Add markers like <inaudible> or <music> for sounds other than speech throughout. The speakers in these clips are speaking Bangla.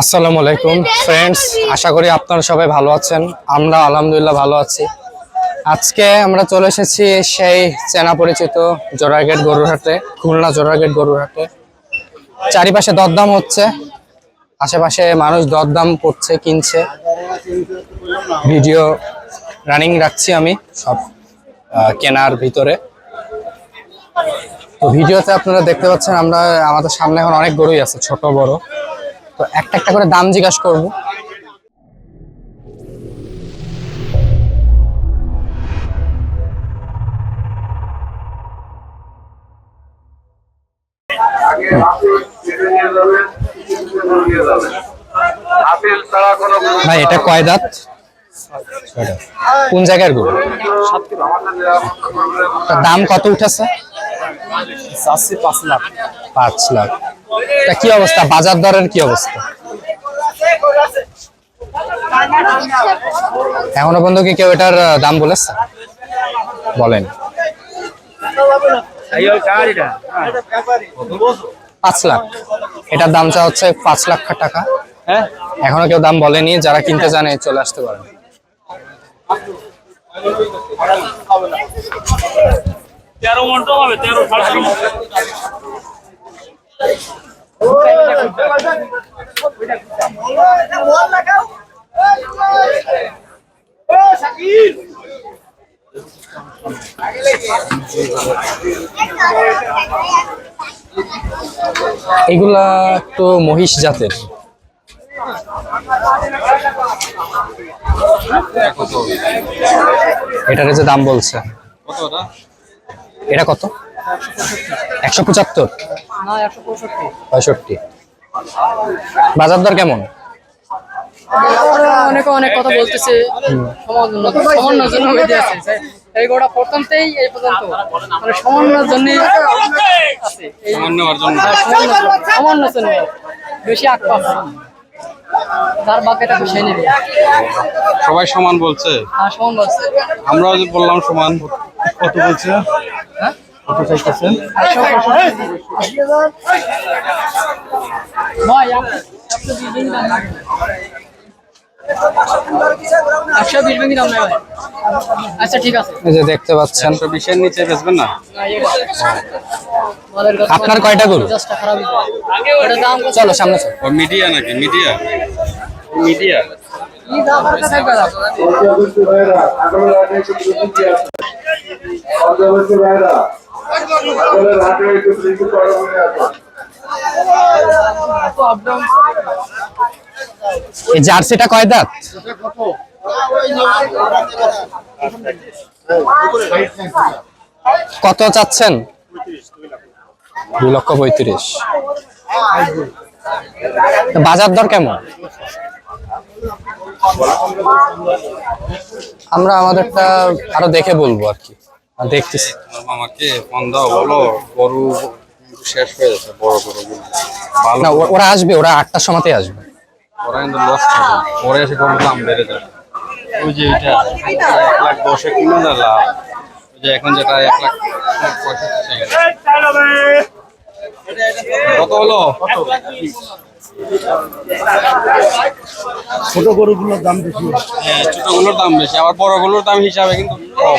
আসসালামু আলাইকুম ফ্রেন্ডস আশা করি আপনারা সবাই ভালো আছেন। আমরা আলহামদুলিল্লাহ ভালো আছি। আজকে আমরা চলে এসেছি সেই চেনা পরিচিত জোড়ারগেট গরুরহাটে খুলনা জোড়ারগেট গরুরহাটে চারিপাশে দরদাম হচ্ছে, আশেপাশে মানুষ দরদাম করছে, কিনছে। ভিডিও রানিং রাখছি আমি সব কেনার ভিতরে। তো ভিডিওতে আপনারা দেখতে পাচ্ছেন আমরা আমাদের সামনে এখন অনেক গরুই আছে ছোট বড়। তো একটা একটা করে দাম জিজ্ঞাসা করব। ভাই এটা কয় দাঁত? কোন জায়গার গরু? দাম কত উঠেছে? চাচ্ছি পাঁচ লাখ। পাঁচ লাখ। তা কি অবস্থা? বাজার দরের কি অবস্থা? এখনও পর্যন্ত কি কেউ এটার দাম বলেছে? বলেন। পাঁচ লাখ। এটার দামটা হচ্ছে পাঁচ লাখ টাকা। হ্যাঁ? এখনও কেউ দাম বলেনি যারা কিনতে জানে চলে আসতে পারেন। তেরো মন্টো হবে তেরো সাড়ে তেরো এগুলা তো মহিষ জাতের। এটার যে দাম বলছে। এটা কত? একশো পঁচাত্তর। পঁয়ষট্টি। বাজার দর কেমন? অনেকে অনেক কথা বলতেছে। সমালোচনা সমান্যর জন্য বেঁধে আছে। এই গোটা প্রথমতেই এই পর্যন্ত। মানে সমান্যর জন্য আছে। এই জন্য। বেশি আগ পাচ্ছে যার নেবে। সবাই সমান বলছে? আর সমান বলছে। আমরাও যে বললাম সমান। কত বলছে? হ্যাঁ? কত চাইতেছেন? একশো বিশ ভেঙে দাম নাই। আচ্ছা ঠিক আছে। এই যে দেখতে পাচ্ছেন। একশো বিশের নিচে বেচবেন না? আপনার কয়টা গরু? চলো সামনে মিডিয়া নাকি? মিডিয়া? মিডিয়া। জার্সিটা কয় দাঁত? কত চাচ্ছেন? দুই লক্ষ পঁয়ত্রিশ। বাজার দর কেমন? আমরা আমাদেরটা আরও দেখে বলব আর কি। দেখতেছি। আমাকে ফোন দাও বলো গরু শেষ হয়ে যাচ্ছে বড় বড় না ওরা আসবে ওরা আটটার সময়তে আসবে। ওরা কিন্তু লস খাবে পরে এসে গরুর দাম বেড়ে যাবে। ওই যে এটা এক লাখ দশে না লাভ। ওই যে এখন যেটা এক লাখ পঁয়ষট্টি। কত হলো? ছোট গরুগুলোর দাম বেশি। হ্যাঁ ছোটগুলোর দাম বেশি আবার বড়গুলোর দাম হিসাবে কিন্তু কম।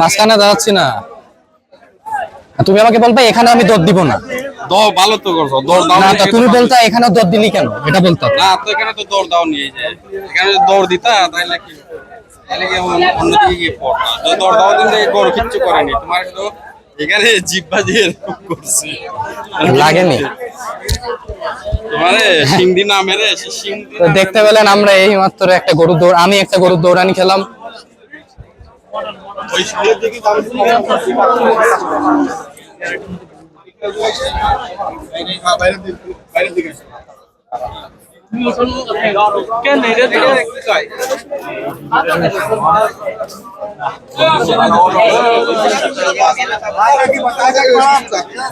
মাঝখানে দাঁড়াচ্ছি না। তুমি আমাকে বলবে এখানে আমি দর দিব না। দর ভালো তো করছ দর দাও না তুমি বলতে এখানে দর দিলি কেন? এটা বলতো। না তো এখানে তো দর দাও নি এই এখানে যদি দর দিতা তাহলে কি তাহলে কি অন্যদিকে গিয়ে পড়তা। দর দাও দিন দেখে কিচ্ছু করেনি তোমার শুধু এখানে জিব্বা দিয়ে করছে। লাগেনি? তো দেখতে পেলেন আমরা এই মাত্র একটা গরুর দৌড় আমি একটা গরুর দৌড়ানি খেলাম।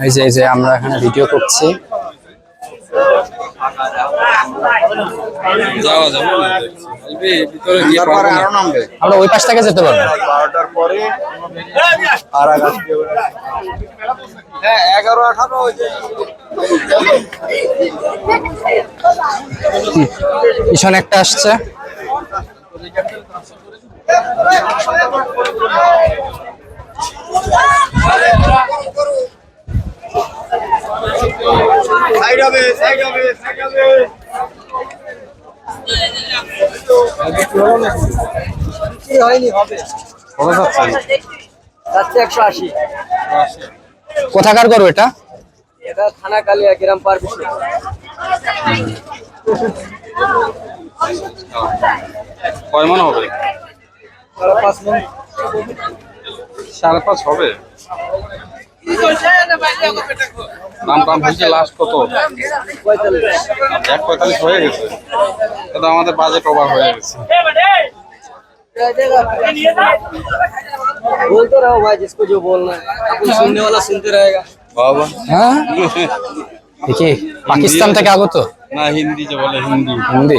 এই যে এই যে আমরা এখানে ভিডিও করছি। আমরা ওই পাশ থেকে যেতে পারব। বারোটার পরে আর হ্যাঁ এগারো আঠারো ওই যে পিছনে একটা আসছে। সাইড হবে সাইড হবে সাইড হবে। কত যাচ্ছেন? যাচ্ছে একশো আশি। কোথাকার গরু এটা? এটা থানা কালিয়া গ্রাম পার পিছনে কয় মন হবে পাঁচ মিনিট সাড়ে পাঁচ হবে দাম দাম হয়েছে লাস্ট কত পঁয়তাল্লিশ এক পঁয়তাল্লিশ হয়ে গেছে কিন্তু আমাদের বাজেট ওভার হয়ে গেছে बोलते रहो भाई जिसको जो बोलना है अपन सुनने वाला सुनते रहेगा বাবা হ্যাঁ? <laughs> পাকিস্তান থেকে আগত? না হিন্দি যে বলে হিন্দি। হিন্দি।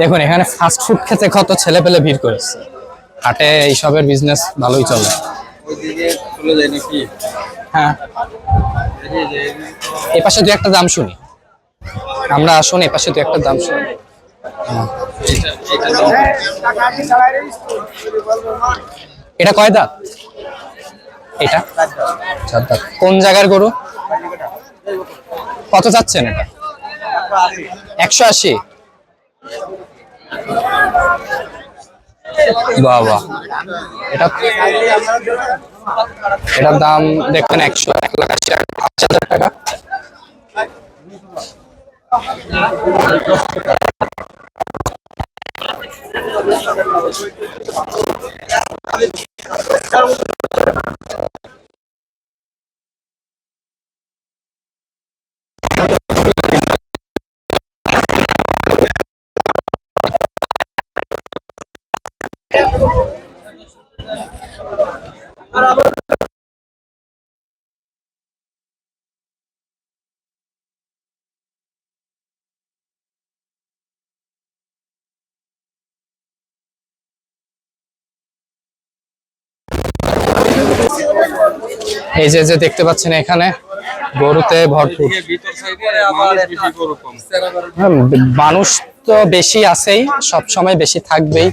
দেখুন এখানে ফাস্ট ফুড খেতে কত ছেলে পেলে ভিড় করেছে। হাটে এইসবের বিজনেস ভালোই চলে। হ্যাঁ। এই পাশে দু একটা দাম শুনি। আমরা আসুন এই পাশে দু একটা দাম শুনি। হ্যাঁ। এটা কয় দাঁত? এটা? চার দাঁত। কোন জায়গার গরু? কত যাচ্ছেন এটা? একশো আশি। বাবা। এটা এটার দাম দেখবেন একশো, এক লাখ আশি হাজার টাকা। আর আবার এই যে যে দেখতে পাচ্ছেন এখানে গরুতে ভরপুর। মানুষ হ্যাঁ, মানুষ তো বেশি আছেই সব সময় বেশি থাকবেই।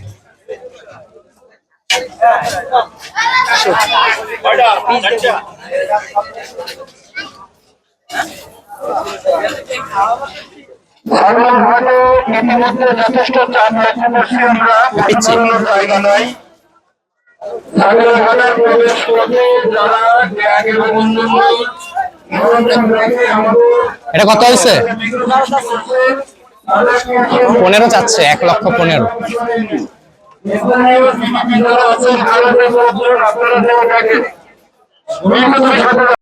ইতিমধ্যে যথেষ্ট চাপ লক্ষ্য করছি আমরা। জায়গা নাই। এটা কত হয়েছে? পনেরো চাচ্ছে এক লক্ষ পনেরো। আপনারা